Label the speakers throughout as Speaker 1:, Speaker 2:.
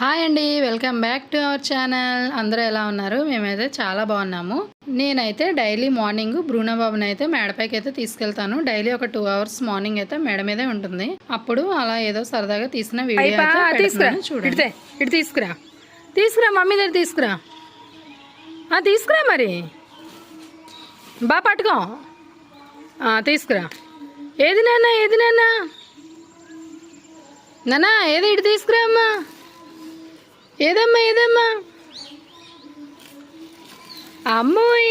Speaker 1: Hi అండి welcome back to our channel. అందరూ ఎలా ఉన్నారు? మేమైతే చాలా బాగున్నాము. నేనైతే డైలీ మార్నింగ్ బాబుని అయితే మేడపైకి అయితే తీసుకెళ్తాను. డైలీ ఒక టూ అవర్స్ మార్నింగ్ అయితే మేడ మీదే ఉంటుంది. అప్పుడు అలా ఏదో సరదాగా తీసిన వీడియో చూడండి.
Speaker 2: ఇటు తీసుకురా. తీసుకురా మమ్మీ దగ్గర తీసుకురా. తీసుకురా మరి. బా పట్టుకో. తీసుకురా. ఏది నాన్న ఏది నాన్న? నాన్న ఏది ఇటు తీసుకురా అమ్మా? ఏదమ్మా ఏదమ్మా? అమ్మోయ్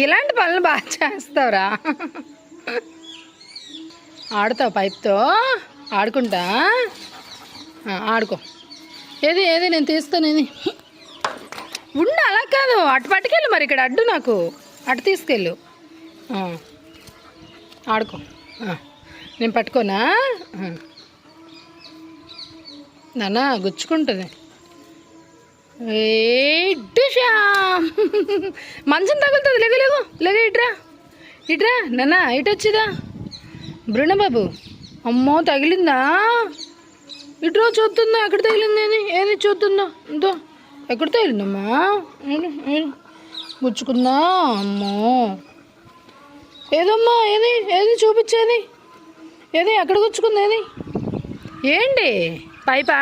Speaker 2: ఇలాంటి పనులు బాగా చేస్తావురా. ఆడుతావు పైప్తో? ఆడుకుంటా? ఆడుకో. ఏది ఏది నేను తీస్తాను ఇది ఉండు అలా కాదు. అటు పట్టుకెళ్ళు మరి ఇక్కడ అడ్డు నాకు. అటు తీసుకెళ్ళు. ఆడుకో. నేను పట్టుకోనా? నాన్న గుచ్చుకుంటుంది. ఏడ్డుషా మంచం తగులుతుంది. లేగు లేగు లేగు ఇట్రా. ఇట్రా నాన్న ఇటు వచ్చిదా బృణబాబు అమ్మో తగిలిందా? ఇట్రా చూస్తుందా ఎక్కడ తగిలింది ఏది? ఏది చూస్తుందా ఇంతో ఎక్కడ తగిలిందమ్మా? గుచ్చుకుందా అమ్మో. ఏదమ్మా ఏది? ఏది చూపించేది? ఏది? ఎక్కడ గుచ్చుకుంది? ఏది? ఏంటి? పైపా?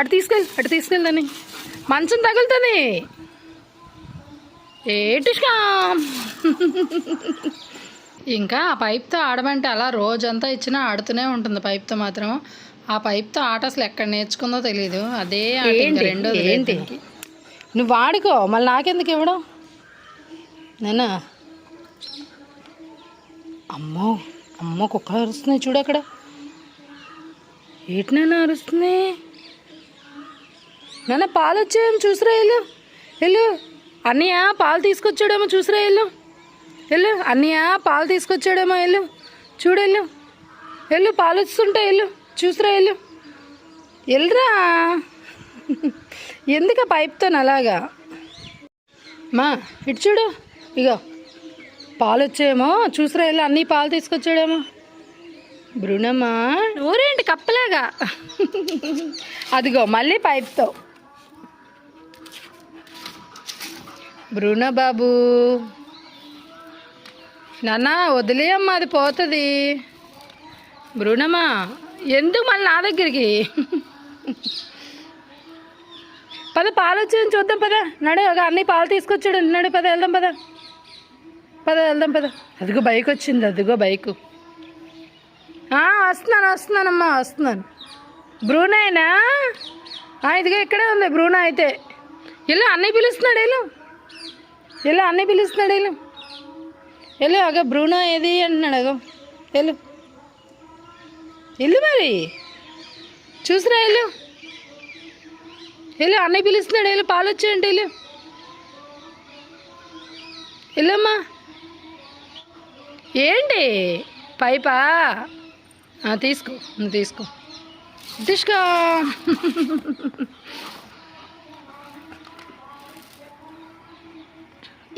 Speaker 2: అటు తీసుకెళ్ళి అటు తీసుకెళ్దని మంచం తగులుతుంది ఏటిష్కా?
Speaker 1: ఇంకా ఆ పైప్తో ఆడమంటే అలా రోజంతా ఇచ్చినా ఆడుతూనే ఉంటుంది పైప్తో మాత్రం ఆ పైప్తో ఆట అసలు ఎక్కడ నేర్చుకుందో తెలియదు అదే? రెండోది
Speaker 2: ఏంటి? నువ్వు వాడుకో మళ్ళీ నాకెందుకు ఇవ్వడం?
Speaker 1: నాన్న
Speaker 2: అమ్మో అమ్మో కుక్కలు అరుస్తున్నాయి చూడు అక్కడ. ఏంటి నాన్న అరుస్తున్నాయి? నాన్న పాలు వచ్చాయేమో చూసిరా వెళ్ళు. వెళ్ళు. అన్నయ్య పాలు తీసుకొచ్చాడేమో చూసిరా వెళ్ళు. వెళ్ళు. అన్నయ్య పాలు తీసుకొచ్చాడేమో వెళ్ళు. చూడు వెళ్ళు. వెళ్ళు పాలు వస్తుంటే వెళ్ళు. చూసిరా వెళ్ళు. వెళ్ళరా. ఎందుకు పైప్తో అలాగా? మా ఇటు చూడు. ఇగో. పాలు వచ్చాయేమో చూసిరా వెళ్ళి. అన్నీ పాలు తీసుకొచ్చాడేమో. బృణమా ఊరేంటి కప్పలాగా? అదిగో మళ్ళీ పైప్తో. బాబు. నాన్న వదిలేయమ్మా అది పోతుంది. బృణమా ఎందుకు మళ్ళీ నా దగ్గరికి? పద పాలు చూద్దాం పద. నడు అన్నీ అన్ని పాలు తీసుకొచ్చాడు. నడు పద వెళ్దాం పద. పద వెళ్దాం పద. అదిగో బైక్ వచ్చింది అదిగో బైకు. వస్తున్నాను వస్తున్నానమ్మా వస్తున్నాను. బ్రూనైనా ఇదిగో ఇక్కడే ఉంది బ్రూనా అయితే. ఇల్లు అన్నీ పిలుస్తున్నాడు వెళ్ళు వెళ్ళు అన్నీ పిలుస్తున్నాడు వెళ్ళు వెళ్ళు అగ బ్రూనో ఏది అంటున్నాడు అగో. వెళ్ళు వెళ్ళు మరి? చూసినా వెళ్ళు వెళ్ళు అన్నయ్య పిలుస్తున్నాడు వెళ్ళు పాలు వచ్చాయంటే వెళ్ళు వెళ్ళమ్మా ఏంటి? పైపా? తీసుకో తీసుకో. తీసుకో.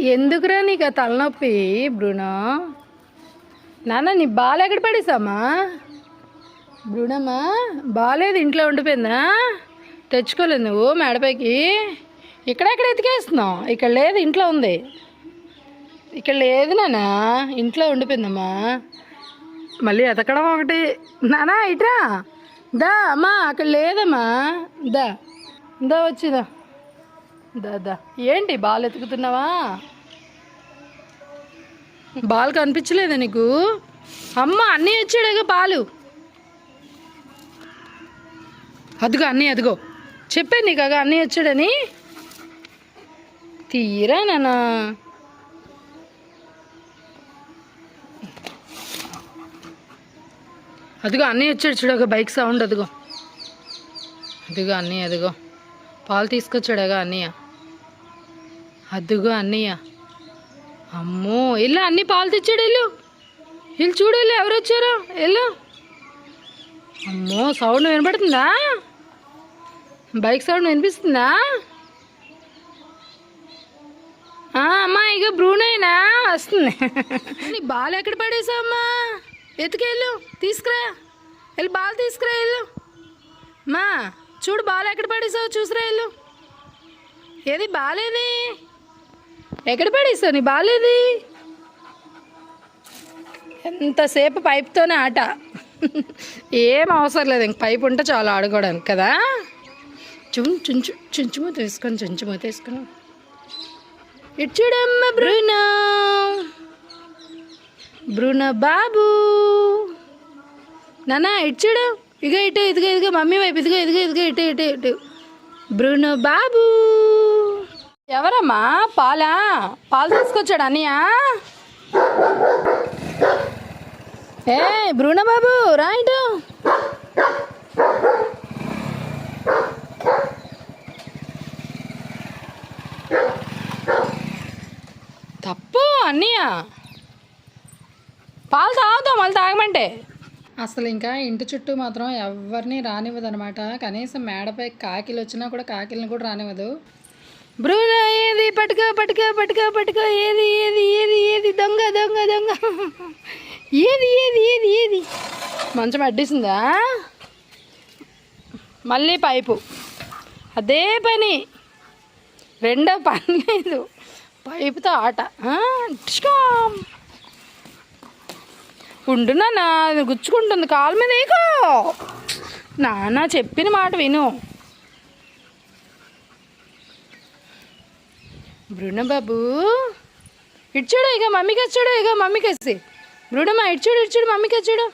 Speaker 2: ఎందుకురా నీకు ఆ తలనొప్పి బ్రూనో? నాన్న నీ బాల్ ఎక్కడ పడేసామా బ్రూనమ్మా బాలేదు ఇంట్లో ఉండిపోయిందా? తెచ్చుకోలేదు నువ్వు మేడపైకి. ఇక్కడెక్కడ ఎతికేస్తున్నావు? ఇక్కడ లేదు ఇంట్లో ఉంది. ఇక్కడ లేదు నానా ఇంట్లో ఉండిపోయిందమ్మా. మళ్ళీ ఎతకడం ఒకటి. నానా ఇట్రా. దా అమ్మా అక్కడ లేదమ్మా. దా. దా వచ్చిదా దా దా. ఏంటి బాల్ ఎతుకుతున్నావా? బాల్ కనిపించలేదా నీకు? అమ్మ అన్నీ వచ్చాడుగా పాలు అదిగో అన్నీ అదిగో. చెప్పాను నీకు అగా అన్నీ వచ్చాడని. తీరా నానా అదిగో అన్నీ వచ్చాడు చూడు ఒక బైక్ సౌండ్ అదిగో. అదిగో అన్నీ అదిగో. పాలు తీసుకొచ్చాడుగా అన్నయ్య. అదిగో అన్నయ్య. అమ్మో ఇల్లు అన్ని పాలు తెచ్చాడు వెళ్ళు వీళ్ళు చూడు వెళ్ళు ఎవరు వచ్చారో? వెళ్ళు అమ్మో సౌండ్ వినపడుతుందా బైక్ సౌండ్ వినిపిస్తుందా? అమ్మా ఇక బ్రూనైనా? వస్తుంది. నీ బాల్ ఎక్కడ పడేసావమ్మా ఎత్తుకెళ్ళు తీసుకురా. వెళ్ళి బాల్ తీసుకురా వెళ్ళు మా చూడు బాల్ ఎక్కడ పడేసావు చూసిరా వెళ్ళు ఏది బాలేది? ఎక్కడ పడేసావు? నీ బాలేది? ఎంతసేపు పైప్తోనే ఆట. ఏం అవసరం లేదు ఇంక పైప్ ఉంటే చాలా ఆడుకోవడానికి కదా. చుం చుంచు చుంచుమూ తీసుకొని చుంచుమూ తీసుకొని. ఇటు చూడమ్మ బ్రూనా. బ్రూనా బాబు. నానా ఇటు చూడు. ఇటు ఇదిగో ఇదిగో మమ్మీ వైపు ఇదిగో ఇదిగో ఇదిగో ఇటు ఇటు ఇటు. బ్రూనో బాబు. ఎవరమ్మా? పాలా? పాలు తీసుకొచ్చాడు అన్నయ్య. ఏ బ్రూనో బాబు రా తప్పు అన్నయ్య. పాలు తాగుతాం మళ్ళీ తాగమంటే.
Speaker 1: అసలు ఇంకా ఇంటి చుట్టూ మాత్రం ఎవరిని రానివ్వదు అనమాట కనీసం మేడపై కాకిలు వచ్చినా కూడా కాకిలను కూడా రానివ్వదు.
Speaker 2: బ్రూనో ఏది? పట్టుకో పట్టుకో పట్టుకో పట్టుకో. ఏది ఏది ఏది ఏది? దొంగ దొంగ దొంగ. ఏది ఏది ఏది ఏది? మంచం అడ్డేసిందా? మళ్ళీ పైపు. అదే పని. రెండో పని లేదు. పైపుతో ఆట. ఆ, అది గుచ్చుకుంటుంది. కాలు మీద ఏకో నాన్న చెప్పిన మాట విను. బృణబాబు బాబు ఇక మమ్మీకి వచ్చాడు ఇక మమ్మీకి వచ్చి. బృణమా ఇటు చూడు ఇటు చూడు మమ్మీకి వచ్చాడు.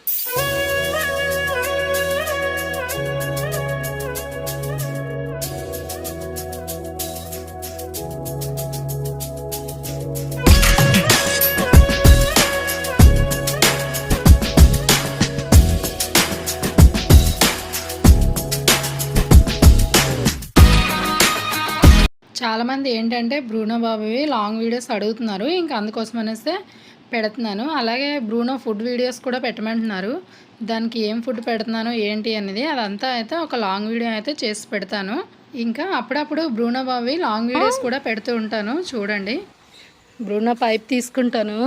Speaker 1: చాలామంది ఏంటంటే బ్రూనో బాబువి లాంగ్ వీడియోస్ అడుగుతున్నారు. ఇంకా అందుకోసం అనేసి పెడుతున్నాను. అలాగే బ్రూనో ఫుడ్ వీడియోస్ కూడా పెట్టమంటున్నారు. దానికి ఏం ఫుడ్ పెడుతున్నాను ఏంటి అనేది అదంతా అయితే ఒక లాంగ్ వీడియో అయితే చేసి పెడతాను. ఇంకా అప్పుడప్పుడు బ్రూనో బాబువి లాంగ్ వీడియోస్ కూడా పెడుతూ ఉంటాను. చూడండి.
Speaker 2: బ్రూనో పైప్ తీసుకుంటాను.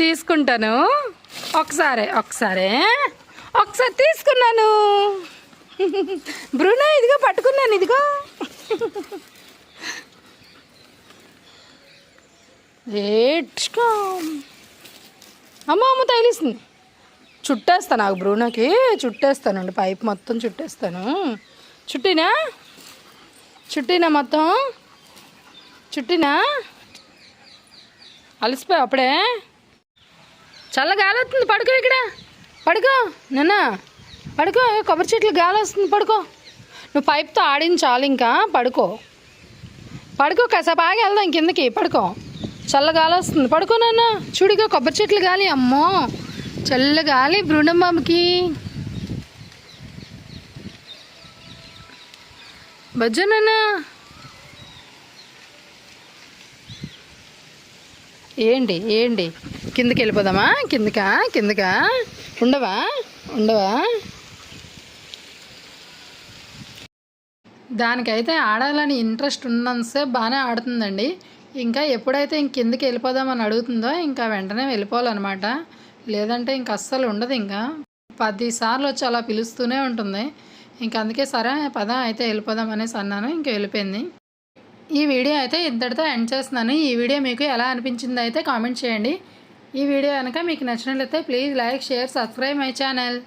Speaker 2: తీసుకుంటాను. ఒకసారి ఒకసారి. ఒకసారి తీసుకున్నాను. బ్రూనా ఇదిగో పట్టుకున్నాను ఇదిగో. అమ్మ అమ్మ తగిలిస్తుంది చుట్టేస్తాను నాకు బ్రూనోకి చుట్టేస్తానండి పైప్ మొత్తం చుట్టేస్తాను. చుట్టినా? చుట్టినా మొత్తం? చుట్టినా? అలసిపోయి అప్పుడే. చల్ల గాలి వస్తుంది పడుకో ఇక్కడ. పడుకో నిన్నా. పడుకో కొబ్బరి చెట్లు గాలి వస్తుంది పడుకో. నువ్వు పైప్తో ఆడించాలి ఇంకా పడుకో. పడుకో కాసేపు ఆగి వెళ్దాం కిందకి పడుకో. చల్ల గాలి వస్తుంది పడుకో నాన్న. చూడిగో కొబ్బరి చెట్లు గాలి అమ్మో. చల్ల గాలి బృండమ్మకి బజ్జో నాన్న. ఏంటి ఏంటి? కిందకి వెళ్ళిపోదామా? కిందకా? కిందకా? ఉండవా? ఉండవా?
Speaker 1: దానికైతే ఆడాలని ఇంట్రెస్ట్ ఉన్నంతసేపు బాగానే ఆడుతుందండి. ఇంకా ఎప్పుడైతే ఇంక కిందకి వెళ్ళిపోదామని అడుగుతుందో ఇంకా వెంటనే వెళ్ళిపోవాలన్నమాట. లేదంటే ఇంక అస్సలు ఉండదు ఇంకా. పది సార్లు వచ్చి అలా పిలుస్తూనే ఉంటుంది. ఇంక అందుకే సరే పద అయితే వెళ్ళిపోదాం అనేసి అన్నాను ఇంక వెళ్ళిపోయింది. ఈ వీడియో అయితే ఇంతటితో ఎండ్ చేస్తున్నాను. ఈ వీడియో మీకు ఎలా అనిపించిందో అయితే కామెంట్ చేయండి. ఈ వీడియో కనుక మీకు నచ్చినట్లయితే please like share subscribe my channel.